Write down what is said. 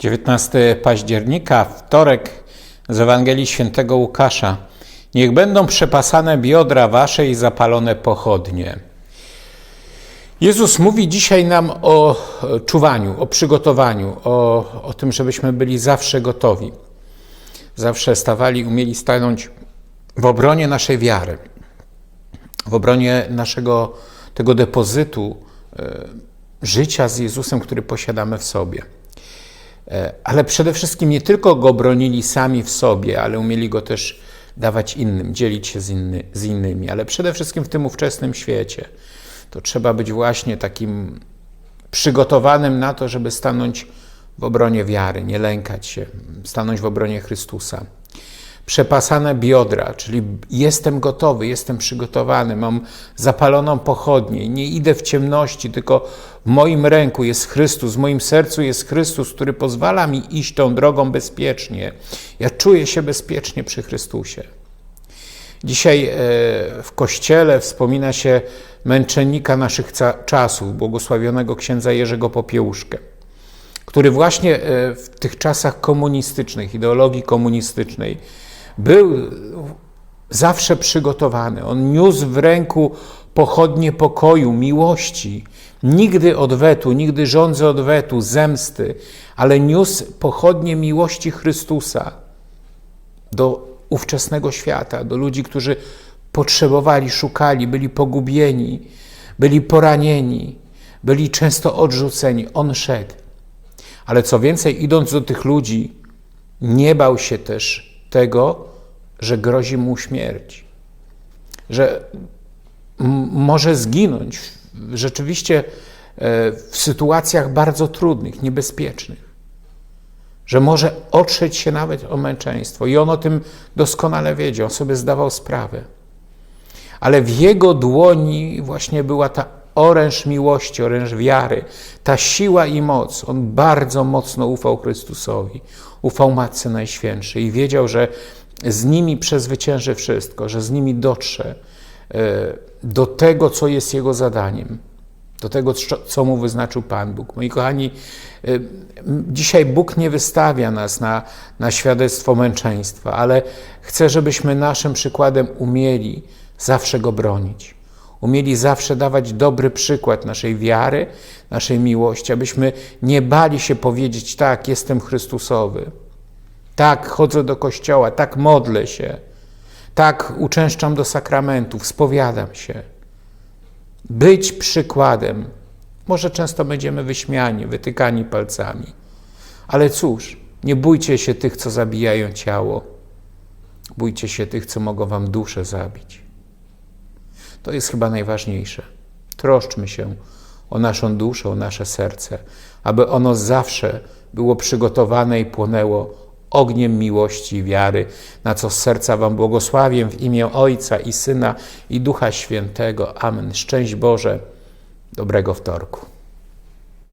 19 października, wtorek z Ewangelii Świętego Łukasza. Niech będą przepasane biodra wasze i zapalone pochodnie. Jezus mówi dzisiaj nam o czuwaniu, o przygotowaniu, o, o tym, żebyśmy byli zawsze gotowi. Zawsze stawali, umieli stanąć w obronie naszej wiary, w obronie naszego tego depozytu e, życia z Jezusem, który posiadamy w sobie. E, ale przede wszystkim nie tylko go bronili sami w sobie, ale umieli go też dawać innym, dzielić się z, inny, z innymi, ale przede wszystkim w tym ówczesnym świecie. To trzeba być właśnie takim przygotowanym na to, żeby stanąć w obronie wiary, nie lękać się, stanąć w obronie Chrystusa. Przepasane biodra, czyli jestem gotowy, jestem przygotowany, mam zapaloną pochodnię, nie idę w ciemności, tylko w moim ręku jest Chrystus, w moim sercu jest Chrystus, który pozwala mi iść tą drogą bezpiecznie. Ja czuję się bezpiecznie przy Chrystusie. Dzisiaj e, w kościele wspomina się męczennika naszych czasów, błogosławionego księdza Jerzego Popiełuszkę, który właśnie e, w tych czasach komunistycznych, ideologii komunistycznej, był zawsze przygotowany. On niósł w ręku pochodnie pokoju, miłości, nigdy odwetu, nigdy rządzy odwetu, zemsty, ale niósł pochodnie miłości Chrystusa do ówczesnego świata, do ludzi, którzy potrzebowali, szukali, byli pogubieni, byli poranieni, byli często odrzuceni. On szedł. Ale co więcej, idąc do tych ludzi, nie bał się też tego, że grozi mu śmierć, że może zginąć rzeczywiście e, w sytuacjach bardzo trudnych, niebezpiecznych, że może otrzeć się nawet o męczeństwo. I on o tym doskonale wiedział, on sobie zdawał sprawę. Ale w jego dłoni właśnie była ta oręż miłości, oręż wiary, ta siła i moc. On bardzo mocno ufał Chrystusowi, ufał Matce Najświętszej i wiedział, że z nimi przezwycięży wszystko, że z nimi dotrze e, do tego, co jest jego zadaniem, do tego, co mu wyznaczył Pan Bóg. Moi kochani, e, dzisiaj Bóg nie wystawia nas na, na świadectwo męczeństwa, ale chce, żebyśmy naszym przykładem umieli zawsze go bronić. Umieli zawsze dawać dobry przykład naszej wiary, naszej miłości, abyśmy nie bali się powiedzieć: Tak, jestem Chrystusowy. Tak, chodzę do kościoła, tak modlę się, tak uczęszczam do sakramentów, spowiadam się. Być przykładem. Może często będziemy wyśmiani, wytykani palcami, ale cóż, nie bójcie się tych, co zabijają ciało. Bójcie się tych, co mogą wam duszę zabić. To jest chyba najważniejsze. Troszczmy się o naszą duszę, o nasze serce, aby ono zawsze było przygotowane i płonęło ogniem miłości i wiary, na co z serca Wam błogosławię w imię Ojca i Syna i Ducha Świętego. Amen. Szczęść Boże, dobrego wtorku.